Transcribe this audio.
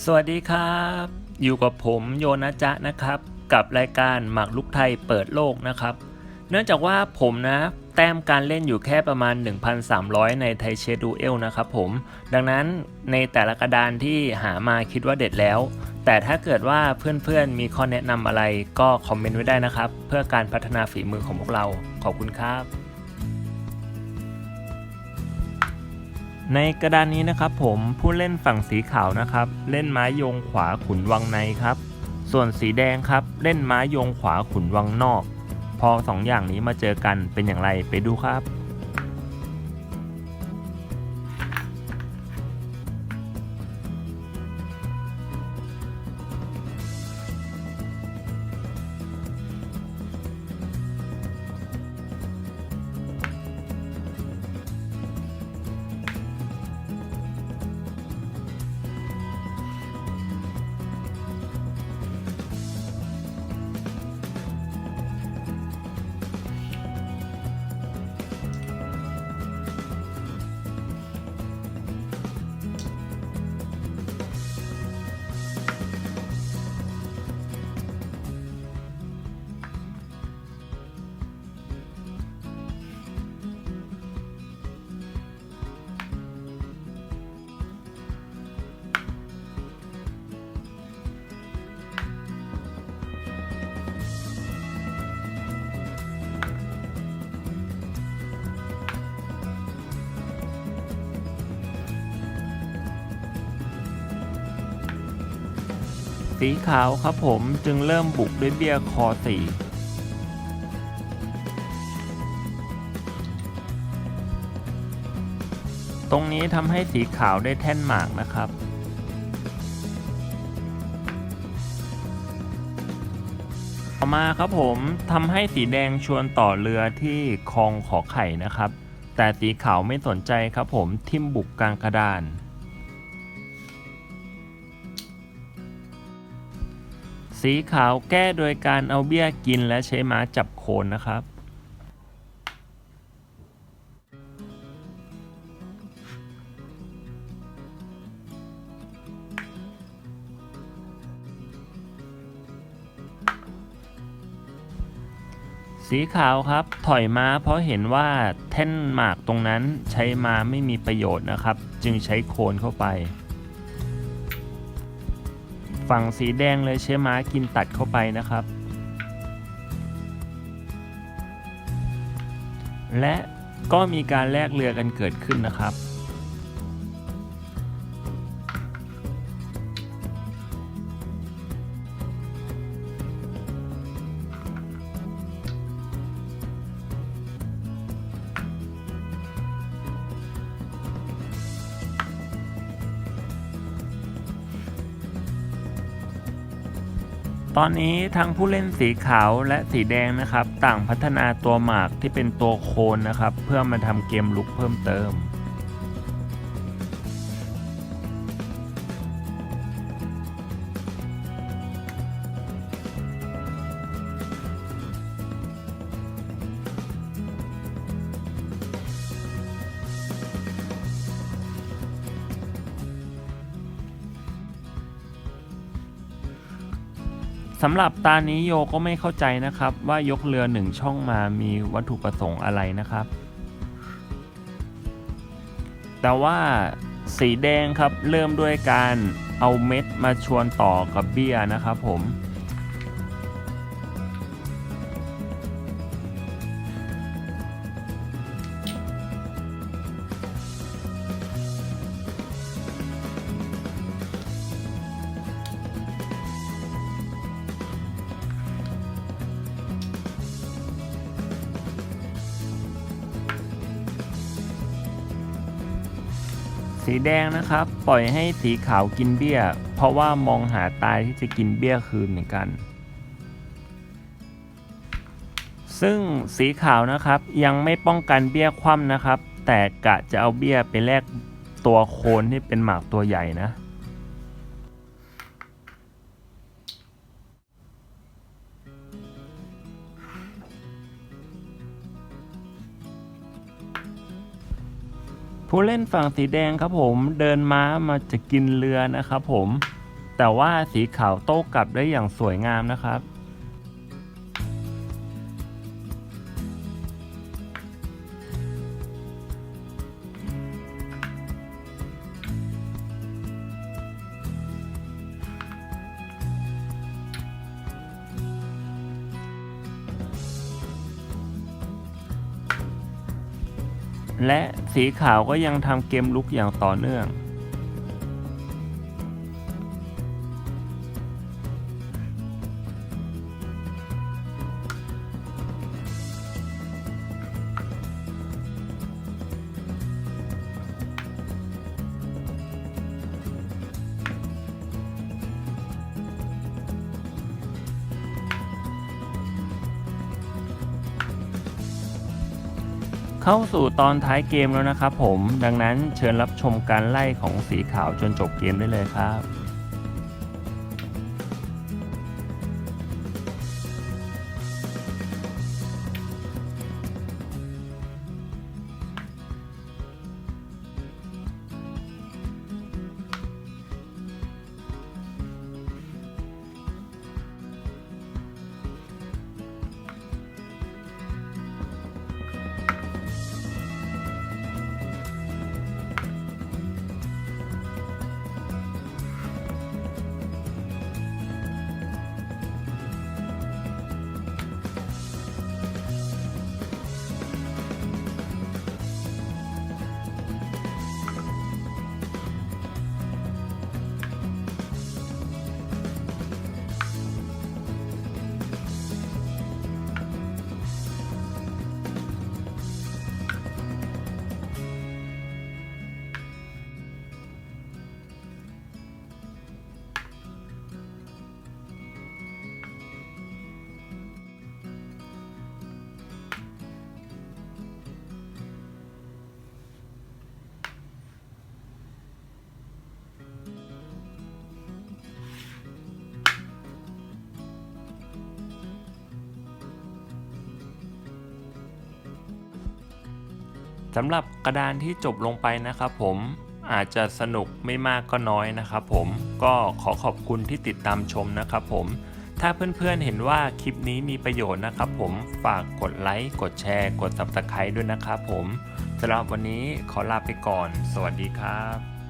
สวัสดีครับ อยู่กับผมโยนะจ๊ะนะครับ กับรายการหมากลุกไทยเปิดโลกนะครับ เนื่องจากว่าผมนะ แต้มการเล่นอยู่แค่ประมาณ 1,300 ในไทเชดูเอลนะครับผม ดังนั้นในแต่ละกระดานที่หามาคิดว่าเด็ดแล้ว แต่ถ้าเกิดว่าเพื่อนๆมีข้อแนะนำอะไรก็คอมเมนต์ไว้ได้นะครับ เพื่อการพัฒนาฝีมือของพวกเราขอบคุณครับ ในกระดานนี้นะครับผมผู้เล่นฝั่งสีขาวนะครับ เล่นไม้ยงขวาขุนวังในครับ ส่วนสีแดงครับเล่นไม้ยงขวาขุนวังนอก พอสองอย่างนี้มาเจอกันเป็นอย่างไรไปดูครับ สีขาวครับผมจึงเริ่มบุกด้วยเบี้ยคอสีตรงนี้ทำให้สีขาวได้แท่นหมากนะครับ ต่อมาครับผมทำให้สีแดงชวนต่อเรือที่คลองขอไข่นะครับ แต่สีขาวไม่สนใจครับผมทิมบุกกลางกระดาน สีขาวแก้โดยการเอาเบี้ยกินและใช้ม้าจับโคนนะครับ สีขาวครับถอยม้าเพราะเห็นว่าแท่นหมากตรงนั้นใช้ม้าไม่มีประโยชน์นะครับ จึงใช้โคนเข้าไป ฝั่งสีแดงเลยใช้ม้ากินตัดเข้าไปนะครับ และก็มีการแลกเรือกันเกิดขึ้นนะครับ ตอนนี้ทั้งผู้เล่นสีขาวและสีแดงนะครับ ต่างพัฒนาตัวหมากที่เป็นตัวโคนนะครับ เพื่อมาทำเกมลุกเพิ่มเติม สำหรับตานี้โยก็ไม่เข้าใจนะครับว่ายกเรือหนึ่งช่องมามีวัตถุประสงค์อะไรนะครับ แต่ว่าสีแดงครับเริ่มด้วยการเอาเม็ดมาชวนต่อกับเบี้ยนะครับผม สีแดงนะครับ ปล่อยให้สีขาวกินเบี้ย เพราะว่ามองหาตายที่จะกินเบี้ยคืนเหมือนกัน ซึ่งสีขาวนะครับยังไม่ป้องกันเบี้ยคว่ำนะครับ แต่กะจะเอาเบี้ยไปแลกตัวโคนที่เป็นหมากตัวใหญ่นะ ผู้เล่นฝั่งสีแดงครับผมเดินม้ามาจะกินเรือนะครับผมแต่ว่าสีขาวโต้กลับได้อย่างสวยงามนะครับ และสีขาวก็ยังทำเกมลุกอย่างต่อเนื่อง เข้าสู่ตอนท้ายเกมแล้วนะครับผม ดังนั้นเชิญรับชมการไล่ของสีขาวจนจบเกมได้เลยครับ สำหรับกระดานที่จบลงไปนะครับผมอาจจะสนุกไม่มากก็น้อยนะครับผมก็ขอขอบคุณที่ติดตามชมนะครับผม ถ้าเพื่อนๆเห็นว่าคลิปนี้มีประโยชน์นะครับผมฝากกดไลค์กดแชร์ กด Subscribe ด้วยนะครับผมสำหรับวันนี้ขอลาไปก่อน สวัสดีครับ